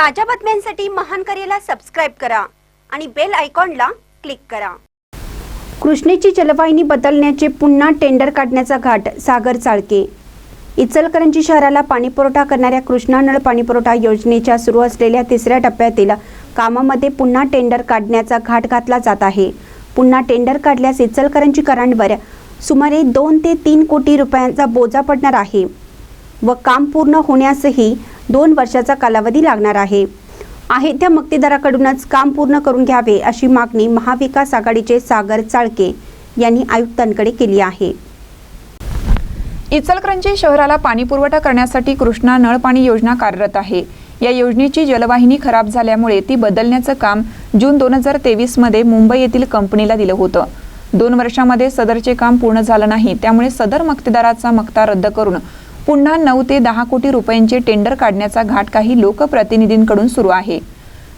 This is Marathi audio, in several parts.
ताज्या बातम्यांसाठी महान करेला सबस्क्राईब करा आणि बेल आयकॉनला क्लिक करा. कृष्णेची जलवाहिनी बदलण्याचे पुन्हा टेंडर काढण्याचा घाट सागर चाळके. इचलकरंजी शहराला पाणीपुरवठा करणाऱ्या कृष्णा नळ पाणीपुरवठा योजनेच्या सुरू असलेल्या तिसऱ्या टप्प्यातील कामामध्ये पुन्हा टेंडर काढण्याचा घाट घातला जात आहे. पुन्हा टेंडर काढल्यास इचलकरंजीकरांवर सुमारे दोन ते तीन कोटी रुपयांचा बोजा पडणार आहे व काम पूर्ण होण्यासही दोन वर्षाचा कालावधी लागणार आहे. आहे त्या मक्तेदाराकडूनच काम पूर्ण करून घ्यावे अशी मागणी महाविकास आघाडीचे सागर चाळके यांनी आयुक्तांकडे केली आहे. इचलकरंजी शहराला पाणी पुरवठा करण्यासाठी कृष्णा नळपाणी योजना कार्यरत आहे. या योजनेची जलवाहिनी खराब झाल्यामुळे ती बदलण्याचं काम जून दोन हजार तेवीसमध्ये मुंबई येथील कंपनीला दिलं होतं. दोन वर्षामध्ये सदरचे काम पूर्ण झालं नाही त्यामुळे सदर मक्तेदाराचा मक्ता रद्द करून पुन्हा नऊ ते दहा कोटी रुपयांचे टेंडर काढण्याचा घाट काही लोकप्रतिनिधींकडून सुरू आहे.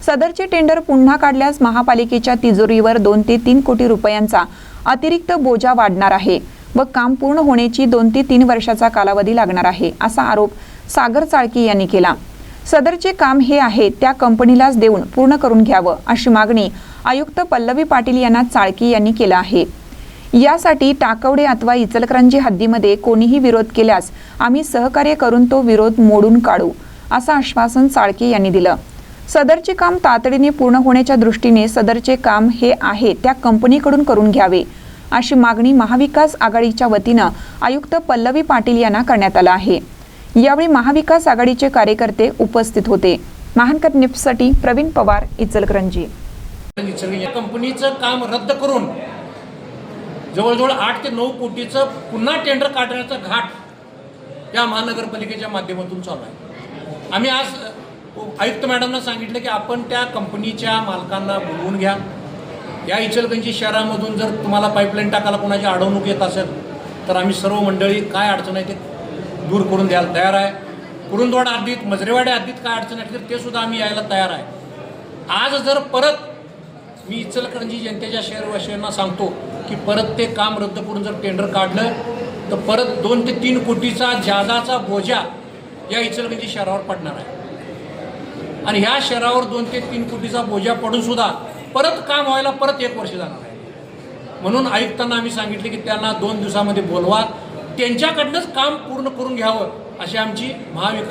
सदरचे टेंडर पुन्हा काढल्यास महापालिकेच्या तिजोरीवर दोन ते तीन कोटी रुपयांचा अतिरिक्त बोजा वाढणार आहे व काम पूर्ण होण्याची दोन ते तीन वर्षाचा कालावधी लागणार आहे असा आरोप सागर चाळकी यांनी केला. सदरचे काम हे आहे त्या कंपनीलाच देऊन पूर्ण करून घ्यावं अशी मागणी आयुक्त पल्लवी पाटील यांना चाळकी यांनी केला आहे. यासाठी टाकवडे अथवा इचलकरंजी हद्दीमध्ये कोणीही विरोध केल्यास आम्ही सहकार्य करून तो विरोध मोडून काढू असं आश्वासन साळके यांनी दिलं. सदरचे काम तातडीने पूर्ण होण्याच्या दृष्टीने सदरचे काम हे आहे त्या कंपनीकडून करून घ्यावे अशी मागणी महाविकास आघाडीच्या वतीनं आयुक्त पल्लवी पाटील यांना करण्यात आला आहे. यावेळी महाविकास आघाडीचे कार्यकर्ते उपस्थित होते. महानकर निप्ससाठी प्रवीण पवार इचलकरंजी. कंपनीचं काम रद्द करून जवळजवळ आठ ते नऊ कोटीचं पुन्हा टेंडर काढण्याचा घाट या महानगरपालिकेच्या माध्यमातून चालू आहे. आम्ही आज आयुक्त मॅडमना सांगितलं की आपण त्या कंपनीच्या मालकांना बोलवून घ्या. या इचलगंजी शहरामधून जर तुम्हाला पाईपलाईन टाकायला कोणाची अडवणूक येत असेल तर आम्ही सर्व मंडळी काय अडचण आहे ते दूर करून द्यायला तयार आहे. कुरुंदवाड हद्दीत मजरेवाडी हद्दीत काय अडचण आहे तर ते सुद्धा आम्ही यायला तयार आहे. आज जर परत मी इचलकरंजी जनतेच्या शहरवासियांना सांगतो की परत ते काम रद्द करून जर टेंडर काढलं तर परत दोन ते तीन कोटीचा जादाचा बोजा या इचलकरंजी शहरावर पडणार आहे. आणि ह्या शहरावर दोन ते तीन कोटीचा बोजा पडून सुद्धा परत काम व्हायला परत एक वर्ष जाणार आहे. म्हणून आयुक्तांना आम्ही सांगितले की त्यांना दोन दिवसामध्ये बोलवा. त्यांच्याकडनंच काम पूर्ण करून घ्यावं अशी आमची महाविकास